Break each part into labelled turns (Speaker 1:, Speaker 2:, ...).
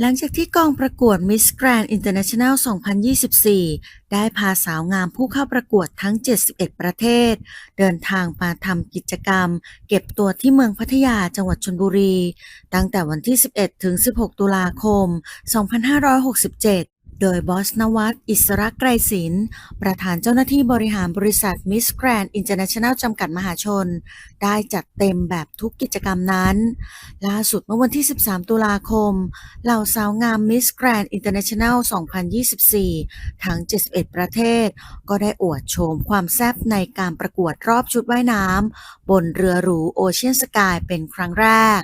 Speaker 1: หลังจากที่กองประกวด Miss Grand International 2024 ได้พาสาวงามผู้เข้าประกวดทั้ง 71 ประเทศ เดินทางมาทำกิจกรรม เก็บตัวที่เมืองพัทยาจังหวัดชลบุรี ตั้งแต่วันที่ 11 ถึง 16 ตุลาคม 2567 โดยบอสนวัตอิสระไกรศิลป์ประธานเจ้าหน้าที่บริหารบริษัท Miss Grand International จำกัดมหาชน ได้จัดเต็มแบบทุกกิจกรรมนั้น ล่าสุดเมื่อวันที่ 13 ตุลาคม เหล่าสาวงาม Miss Grand International 2024 ทั้ง 71 ประเทศ ก็ได้อวดโฉมความแซ่บในการประกวดรอบชุดว่ายน้ำบนเรือหรูโอเชียนสกายเป็นครั้งแรก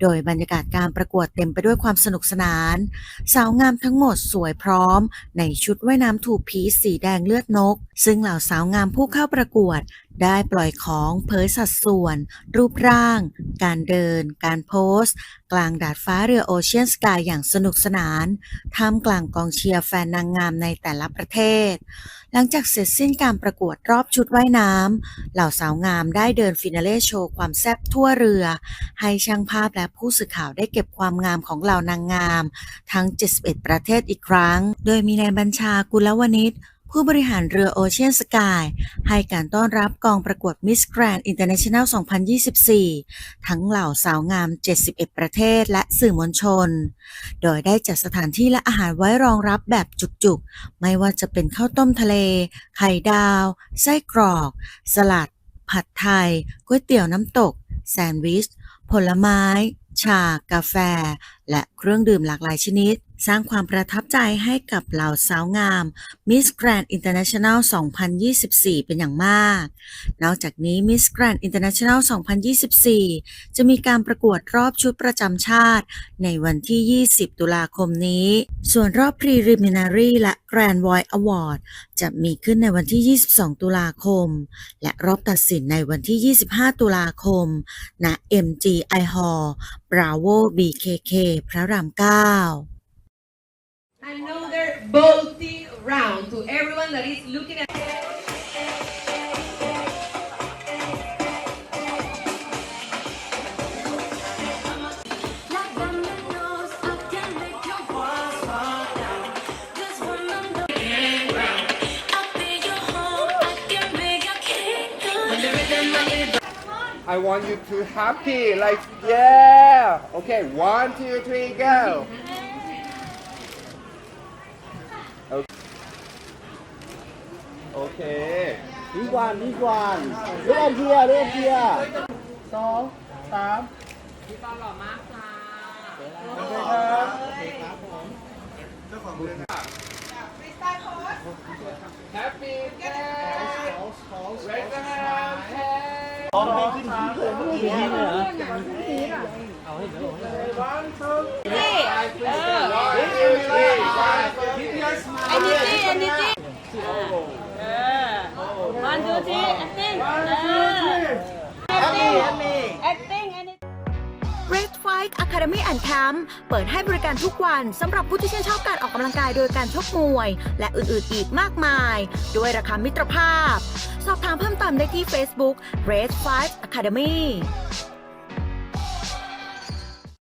Speaker 1: โดยบรรยากาศการประกวดเต็มไปด้วยความสนุกสนาน สาวงามทั้งหมดสวยพร้อมในชุดว่ายน้ำถูพีซสีแดงเลือดนก ซึ่งเหล่าสาวงามผู้เข้าประกวดได้ปล่อยของเผยสัดส่วน รูปร่าง การเดิน การโพสต์ กลางดาดฟ้าเรือโอเชียนสกายอย่างสนุกสนานท่ามกลางกองเชียร์แฟนนางงามในแต่ละประเทศ หลังจากเสร็จสิ้นการประกวดรอบชุดว่ายน้ำเหล่าสาวงามได้เดินฟินาเล่โชว์ความแซ่บทั่วเรือ ให้ช่างภาพและผู้สื่อข่าวได้เก็บความงามของเหล่านางงาม ทั้ง 71 ประเทศอีกครั้ง โดยมีนายบัญชากุลวณิช ผู้บริหารเรือโอเชียนสกายให้การต้อนรับกองประกวด Miss Grand International 2024 ทั้งเหล่าสาวงาม 71 ประเทศและสื่อมวลชน โดยได้จัดสถานที่และอาหารไว้รองรับแบบจุกๆ ไม่ว่าจะเป็นข้าวต้มทะเล ไข่ดาว ไส้กรอก สลัด ผัดไทย ก๋วยเตี๋ยวน้ำตก แซนด์วิช ผลไม้ ชา กาแฟ และเครื่องดื่มหลากหลายชนิด สร้างความประทับใจให้กับเหล่าสาวงาม Miss Grand International 2024 เป็นอย่างมาก นอกจากนี้ Miss Grand International 2024 จะมีการประกวดรอบชุดประจำชาติ ในวันที่ 20 ตุลาคมนี้ ส่วนรอบ Preliminary และ Grand Voice Award จะมีขึ้นในวันที่ 22 ตุลาคม และรอบตัดสินในวันที่ 25 ตุลาคม ณ MGI Hall Bravo BKK พระราม 9
Speaker 2: Another bolting round to everyone that is looking at.
Speaker 3: I
Speaker 4: want you to happy, like yeah. Okay, one, two, three, go. Okay.
Speaker 5: ดีกว่าดีกว่าเรียกเทียร์เรียกเทียร์สองสาม
Speaker 4: Happy day. Raise the hand.
Speaker 5: สองให้ขึ้นทีเลยเมื่อกี้เลยเหรอ
Speaker 4: One, two, three. One, two, three. Five. Keep your smile.
Speaker 6: Energy, energy. One, two, three, acting. Acting, acting, energy.
Speaker 1: Red Fight Academy and Camp เปิดให้บริการทุกวันสำหรับผู้ที่ชื่นชอบการออกกำลังกายโดยการชกมวย และอื่นๆอีกมากมาย ด้วยราคามิตรภาพ สอบถามเพิ่มเติมได้ที่ Facebook Red Fight Academy